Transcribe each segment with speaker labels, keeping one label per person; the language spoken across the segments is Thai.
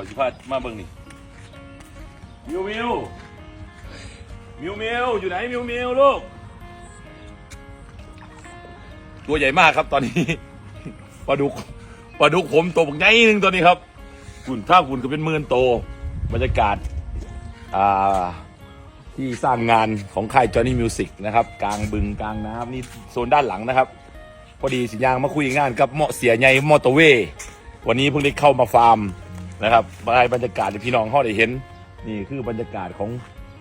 Speaker 1: อยสิพามาเบิ่งนี่มิวมิวมิวมิวอยู่ไหนมิวมิวลูก ตัวใหญ่มากครับตอนนี้ ปลาดุกปลาดุกผมตัวบักใหญ่หนึงตัวนี้ครับคุณถ้าคุณก็เป็นหมื่นโตบรรยากาศอ่าที่สร้างงานของค่ายจอห์นนี่มิวสิกนะครับ กลางบึงกลางน้ำนี่โซนด้านหลังนะครับ พอดีสินยางมาคุยงานกับเหมาะเสียใหญ่มอเตอร์เวย์วันนี้เพิ่งได้เข้ามาฟาร์ม นะครับมาให้บรรยากาศให้พี่น้องเขาได้เห็น นี่คือบรรยากาศของ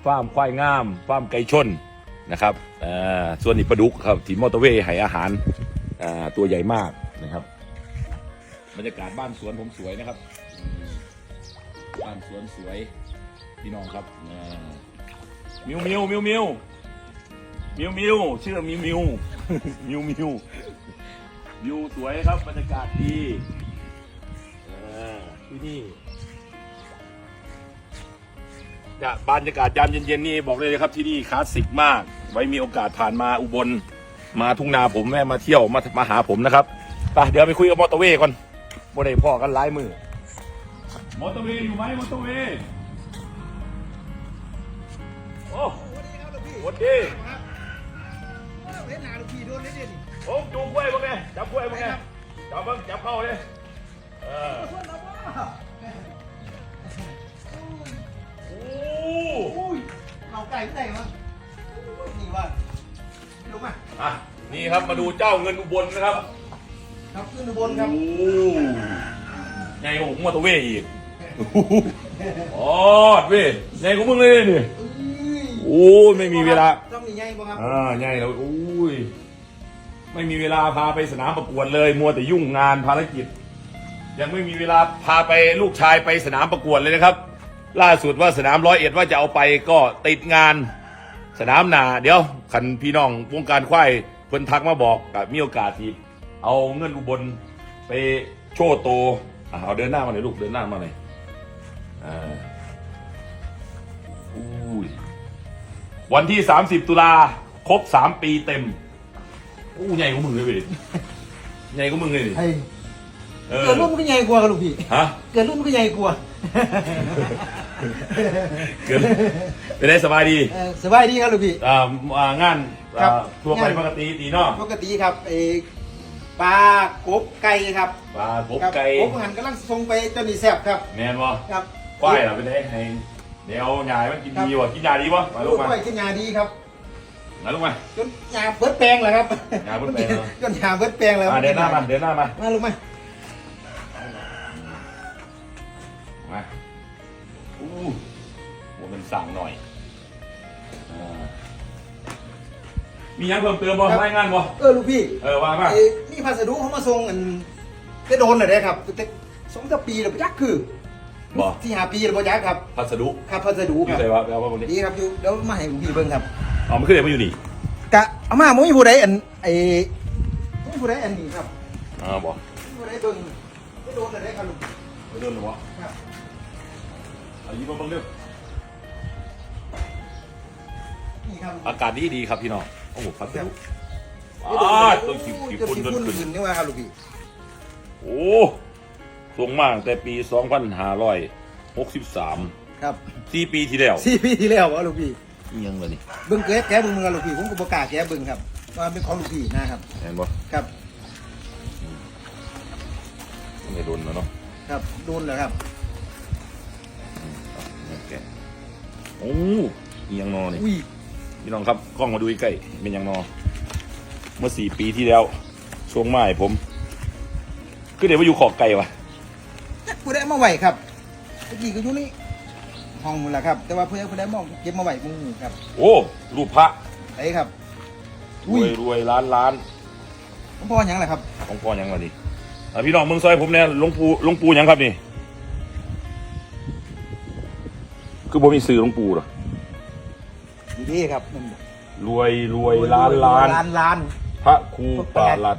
Speaker 1: ฟาร์มควายงามฟาร์มไก่ชนนะครับอ่าส่วนนี้ปลาดุกครับที่มอเตอร์เวย์ให้อาหารอ่าตัวใหญ่มากนะครับ บรรยากาศบ้านสวนผมสวยนะครับ บ้านสวนสวยพี่น้องครับมิวมิวมิวมิวมิวมิวชื่อมิวมิวมิวมิววิวสวยครับบรรยากาศดี ที่นี่เนี่ยบรรยากาศยามเย็นๆนี่บอกเลยนะครับที่นี่คลาสสิกมาก ไว้มีโอกาสผ่านมาอุบล มาทุ่งนาผมแม่มาเที่ยวมามาหาผมนะครับไปเดี๋ยวไปคุยกับมอเตอร์เวย์ก่อนโมได้พ่อกันหลายมือมอเตอร์เวย์อยู่ไหมมอเตอร์เวย์โอ้สวัสดี
Speaker 2: เล่นหนาลูกพี่โดนเล่นเด่น
Speaker 1: โอ้จูงกล้วยมึงไงจับกล้วยมึงไงจับมึงจับเข้าเลยเออ
Speaker 2: ส่วนเราบ้า
Speaker 1: โอ้
Speaker 2: อุ้ยเราไก่ไม่ได้มั้งนี่ว่าลงมา
Speaker 1: อะนี่ครับมาดูเจ้าเงินอุบลนะครับ
Speaker 2: ครับขึ้นบนครับ
Speaker 1: โอ้ไงของมอเตอร์เวย์อีกอ๋อเว้ยไงของมึงเลยนี่
Speaker 2: อุ้ย
Speaker 1: โอ้ยไม่มีเวลา
Speaker 2: ต้องมีไงบ้างครับ
Speaker 1: อ่าไงแล้วอุ้ยไม่มีเวลาพาไปสนามประกวดเลย มัวแต่ยุ่งงานภารกิจ ยังไม่มีเวลาพาไปลูกชายไปสนามประกวดเลยนะครับ ล่าสุดว่าสนามร้อยเอ็ดว่าจะเอาไปก็ติดงานสนามนาเดี๋ยวขันพี่น้องวงการควายเพิ่นทักมาบอกกับมีโอกาสที่เอาเงินอุบลไปโชว์โตอะเอาเดินหน้ามาหน่อยลูกเดินหน้ามาหน่อยอ่าอุ้ยวันที่ 30 ตุลาครบ 3 ปีเต็มอู้ใหญ่กว่ามึงเลยเว้ยใหญ่กว่ามึงเลยดิ
Speaker 2: ไอ้
Speaker 1: เออ
Speaker 2: เกิดรุ่นมันก็ใหญ่กว่าครับลูกพี่
Speaker 1: ฮะ
Speaker 2: เกิดรุ่นมันก็ใหญ่กว่า
Speaker 1: เกิดเป็นได้สบายดี
Speaker 2: เออสบายดีครับลูกพี่
Speaker 1: อ่าอ่างาน
Speaker 2: ครั
Speaker 1: อ่า
Speaker 2: บ
Speaker 1: ทั่วไป
Speaker 2: งาน
Speaker 1: ปกติตีเนาะ
Speaker 2: ปกติครับไอ้ปลากบไก่ครับ
Speaker 1: ปลาพบ
Speaker 2: ครับ
Speaker 1: ไก่
Speaker 2: กบหันกำลังส่งไปเจ้านี่แซบครับ
Speaker 1: แมนวะ
Speaker 2: ครับ
Speaker 1: ควายเหรอเป็นไงให้เดี๋ยวหยายมันกินดีวะกินยาดีวะมาลู
Speaker 2: ลู
Speaker 1: ก
Speaker 2: ก
Speaker 1: มา
Speaker 2: ไก่กินยาดีครับ
Speaker 1: มาลูกมา
Speaker 2: จนยาเบิดแปลงแล้วครับ
Speaker 1: ยาเบิดแปลงแล้ว
Speaker 2: จนยาเบิดแปลงแล้ว
Speaker 1: อ่าเดินหน้ามาเดินหน้ามา
Speaker 2: มาลูกมา
Speaker 1: มา สั่งหน่อยอ่ามียังเพิ่มเติมบ่รายงานบ่
Speaker 2: เออลูกพี่
Speaker 1: เออว่ามา
Speaker 2: เอ้ยนี่พัสดุเขามาส่งอันได้โดนเลยได้ครับแต่สองสามปีแล้วยักคือ
Speaker 1: บ่
Speaker 2: ที่หาปีแล้วบ่ยักครับ
Speaker 1: พัสดุ
Speaker 2: ครับพัสดุ
Speaker 1: อ
Speaker 2: ค
Speaker 1: ยู่
Speaker 2: รับ
Speaker 1: ไหนวะเอามาบนนี้
Speaker 2: ดีครับอยู่เดี๋ยวมาให้ลูกพี่เบิ่งครับ
Speaker 1: เอามันขึ้นไหนมาอยู่นี่
Speaker 2: กะเอามาบ่มีผู้ใดอันไอ้บ่มีผู้ใดอันนี้ครับ
Speaker 1: อ่าบ่
Speaker 2: บ่มีผู้ใดเบิ่งได้โดนเลยได้ครับลูก
Speaker 1: ไปเดินหรอวะ
Speaker 2: ครับ
Speaker 1: เอายิ้มมาเบิ่งเร็ว
Speaker 2: นี่ครับ
Speaker 1: อากาศดีดีครับพี่น้อง โอ้โหพัสดุ
Speaker 2: ได้
Speaker 1: อ่า
Speaker 2: โด
Speaker 1: ตัวนขี้
Speaker 2: โอ้
Speaker 1: ขี้
Speaker 2: จะ
Speaker 1: ฝุ่น
Speaker 2: สิ
Speaker 1: จน
Speaker 2: ฝุ่น
Speaker 1: ขึ้น
Speaker 2: ขึ้นนี่ว่าครับลูกพี่
Speaker 1: โอ้ส่งมากแต่ปี 2563
Speaker 2: ครับ
Speaker 1: สี่ปีที่แล้ว
Speaker 2: สี่ปีที่แล้วว่าลูกพี่
Speaker 1: อิหยังเลยนี่
Speaker 2: เบิ่งแกะแกะเบิ่งมือลูกพี่ผมก็บ่กล้าแกะเบิ่งครับว่าเป็นของลูกพี่นะครับ
Speaker 1: เห็นบ่
Speaker 2: ครับ
Speaker 1: ไม่โดนแล้วเนาะ
Speaker 2: ครับโดนแล้วครับ
Speaker 1: โอเคโอ้อิหยังนอนี่
Speaker 2: อุ้ย
Speaker 1: พี่น้องครับกล้องมาดูใกล้ๆเป็นหยังนอเมื่อสี่ปีที่แล้วช่วงไม้ผมก็เดี๋ยวมาอยู่ขอบไก่วะ
Speaker 2: จักผู้ใดมาไหวครับเมื่อกี้ก็อยู่นี่ห้องหมดแล้วครับ แต่ว่าเพื่อนผู้ใดมองเก็บมาไหวมึงครับ
Speaker 1: โอ้รูปพระ
Speaker 2: ไอ้ครับ
Speaker 1: รวยรวยล้านล้าน
Speaker 2: ผมพ่อหยังแหละครับ
Speaker 1: ของพ่อหยังวะนี่อะพี่น้องเมืองซอยผมเนี่ยหลวงปู่หลวงปู่หยังครับนี่ คือบ่มีซื้อหลวงปู่หรอ
Speaker 2: ดีดีครับมัน
Speaker 1: รวยรวยล้านล้าน
Speaker 2: ล้านล้าน
Speaker 1: พระครูปาลัด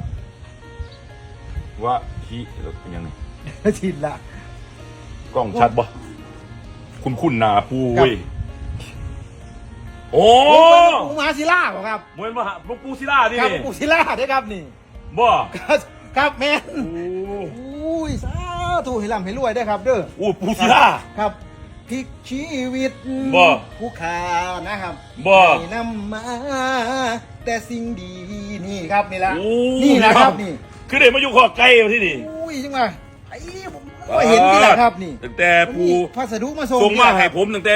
Speaker 1: วะทีเป็นยังไง
Speaker 2: ชินละ
Speaker 1: กล้องชัดบ่คุณคุณนาปู
Speaker 2: ครับ
Speaker 1: เว้ยโอ้
Speaker 2: ปูมาศิลาบ่ครับ
Speaker 1: เหมือนมหาหลวงปู่ศิลาดิ
Speaker 2: ครับปูศิลาได้อครับนี่
Speaker 1: บ่
Speaker 2: ครับครับแม่น
Speaker 1: โอ้
Speaker 2: อุ้ยสาถูกให้ร่ำให้รวยได้อครับเด้อ
Speaker 1: อู้ปูศิลา
Speaker 2: ครับ พลิกชีวิต
Speaker 1: บ่
Speaker 2: ผู้ขานะครับ
Speaker 1: บ่
Speaker 2: ให้นำมา แต่สิ่งดีนี่ครับนี่ละ
Speaker 1: โอ้
Speaker 2: นี่นะครับนี่
Speaker 1: คือเด็กมาอยู่ขอไกลมาที่นี่
Speaker 2: อุ้ยจังมาไอ้ผมก็เห็นนี่แหละครับนี่
Speaker 1: ตั้งแต่ปู
Speaker 2: พัสดุมาส่ง
Speaker 1: ส่งมา
Speaker 2: นี่แหละ
Speaker 1: ให้
Speaker 2: ครับ
Speaker 1: ผมตั้งแต่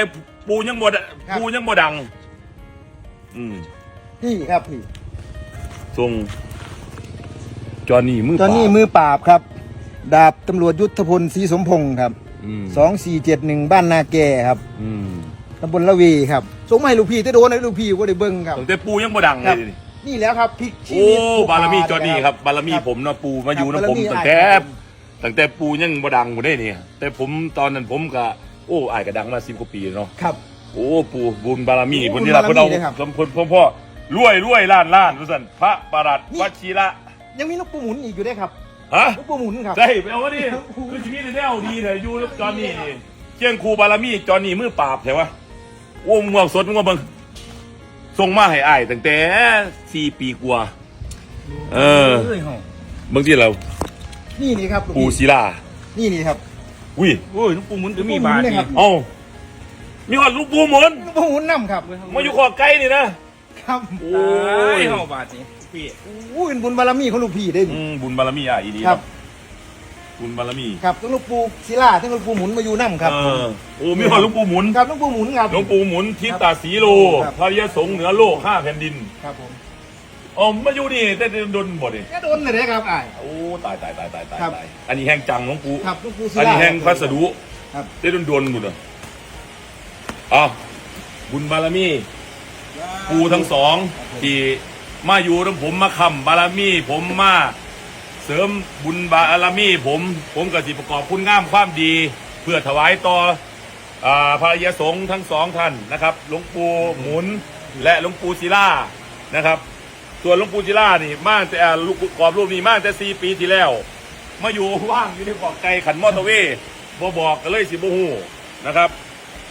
Speaker 1: ปูยังบ่ด
Speaker 2: ครับ
Speaker 1: ปูยังบ่ดัง อืม
Speaker 2: นี่ครับพี่
Speaker 1: ส่งจอห์นนี่มือ
Speaker 2: ตอนนี้
Speaker 1: ปราบ
Speaker 2: มือปราบครับ ดาบตำรวจยุทธพลศรีสมพงศ์ครับ
Speaker 1: อื ม
Speaker 2: สองสี่เจ็ดหนึ่งบ้านนาแกครับ
Speaker 3: อืม
Speaker 2: ตำบลละวีครับส่งมาให้ลูกพี่แต่โดนให้ลูกพี่ก็ได้เบิ้งครับ
Speaker 1: ตั้งแต่ปูยังบ่ดังเล
Speaker 2: ครับ
Speaker 1: ยนี่
Speaker 2: นี่แล้วครับพลิกชี
Speaker 1: โอ้
Speaker 2: วิตผู้
Speaker 1: บารมี
Speaker 2: ขา
Speaker 1: จอห์นนี่ครับบารมีผมเนาะปูมาอยู่
Speaker 2: ครับ
Speaker 1: นะผม
Speaker 2: บารมี
Speaker 1: ตั้งแต่
Speaker 2: อ้าย
Speaker 1: ตั้งแต่ปูยังบ่ดังบ่ได้นี่แต่ผมตอนนั้นผมก็โอ้อายก็ดังมา10กว่าปีเนาะ
Speaker 2: ครับ
Speaker 1: โอ้ปูบุญบารมี
Speaker 2: โอ้
Speaker 1: คนนี้ล่ะ
Speaker 2: บุ
Speaker 1: เพิ่
Speaker 2: ญ
Speaker 1: น
Speaker 2: บารมีเลยครับ
Speaker 1: เอาสมพลพ่อพ่อรวยรวยล้านล้านว่าซั่นพระประหลัด
Speaker 2: นี่
Speaker 1: วชิระ
Speaker 2: ยังมีลูกปูหมุนอีกอยู่ด้วยครับ
Speaker 1: ฮะ
Speaker 2: ลูกปูหมุนครับ
Speaker 1: ได้ไปเอาวะนี่คือชีวิตแนวดีเลยอยู่กับจอห์นนี่นี่เชียงครูบารมีจอห์นนี่มือปราบใช่ปะโอ้ม่วงสดม่วงเบิ่งส่งมาให้อ้ายตั้งแต่4ปีกว่า เออ
Speaker 2: เอ้ยเฮา
Speaker 1: บางทีเรา
Speaker 2: นี่นี่ครับลูก
Speaker 1: ปู
Speaker 2: พี่
Speaker 1: ศิลา
Speaker 2: นี่นี่ครับ
Speaker 1: อุ้ย
Speaker 4: โอ้ยลูกปูหมุนก็มีบาท
Speaker 2: ลูกปูหมุนเลยครั
Speaker 4: นี่
Speaker 2: บ
Speaker 1: เอ้ามีคนลูกปูหมุน
Speaker 2: ลูกปูหมุนน้ำครับ
Speaker 1: มาอยู่ขอไกลนี่นะครับ โอ้
Speaker 4: โอ้
Speaker 1: ย
Speaker 4: ยเฮาบาทนี่ พี่
Speaker 2: อู้เป็นบุญบารมีของลูกพี่ได้
Speaker 1: อื
Speaker 2: นี่
Speaker 1: มบุญบารมีอะอีดี
Speaker 2: ครับ
Speaker 1: บุญบารมี
Speaker 2: ครับทั้งลูกปูศิลาทั้งลูกปูหมุนมาอยู่น้ำครับ
Speaker 1: เออโอ้มีคนลูกปูหมุน
Speaker 2: ครับลูกปูหมุนครับ
Speaker 1: หลวงปู่หมุนทิศตาสีโล
Speaker 2: ครับ
Speaker 1: พระยสงฆ์เหนือโลกห้าแผ่นดิน
Speaker 2: ครับผม
Speaker 1: อ๋อมาอยู่นี่แต่ดนบ่ดิ
Speaker 2: แค่โดนเลยนะครับอ้าย
Speaker 1: โอ้ตายตายตายตายตาย
Speaker 2: ครับ
Speaker 1: ตายอันนี้แห้งจังหลวงปู่
Speaker 2: ครับลูกปูศิ
Speaker 1: อัน
Speaker 2: ลา
Speaker 1: นี้แห้งพัสดุ
Speaker 2: ครับ
Speaker 1: ได้ดนดนๆหมดเลยอะบุญบารมี ปูทั้งสองที่ มาอยู่ทั้งผมมาคำบารมีผมมาเสริมบุญบารมีผม ผมกับสิประกอบคุณงามความดี เพื่อถวายต่ออพระยสงฆ์ทั้งสองท่านนะครับหลวงปู่หมุนและหลวงปู่ศิลานะครับส่วนหลวงปู่ศิลานี่มาแต่ลูกกรอบรูปนี้มาแต่สี่ปีที่แล้ว มาอยู่ว่างอยู่ในเกาะไก่ขันมอเตอร์เวย์บ่บอกก็เลยสิบ่ฮู้นะครับ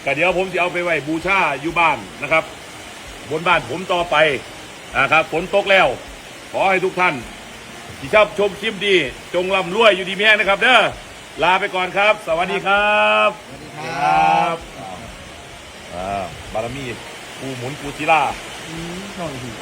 Speaker 1: ก็เดี๋ยวผมจะเอาไปไว้บูชาอยู่บ้านนะครับ บนบ้านผมต่อไป นะครับฝนตกแล้ว ขอให้ทุกท่าน ที่ชอบชมคลิปดี จงร่ำรวยอยู่ดีแม่นะครับ เด้อลาไปก่อนครับ สวัสดีครับ
Speaker 2: สวัสดีครับ
Speaker 1: อ่าบารมีปูหมุนปูศิลา
Speaker 2: อืมน้องพี่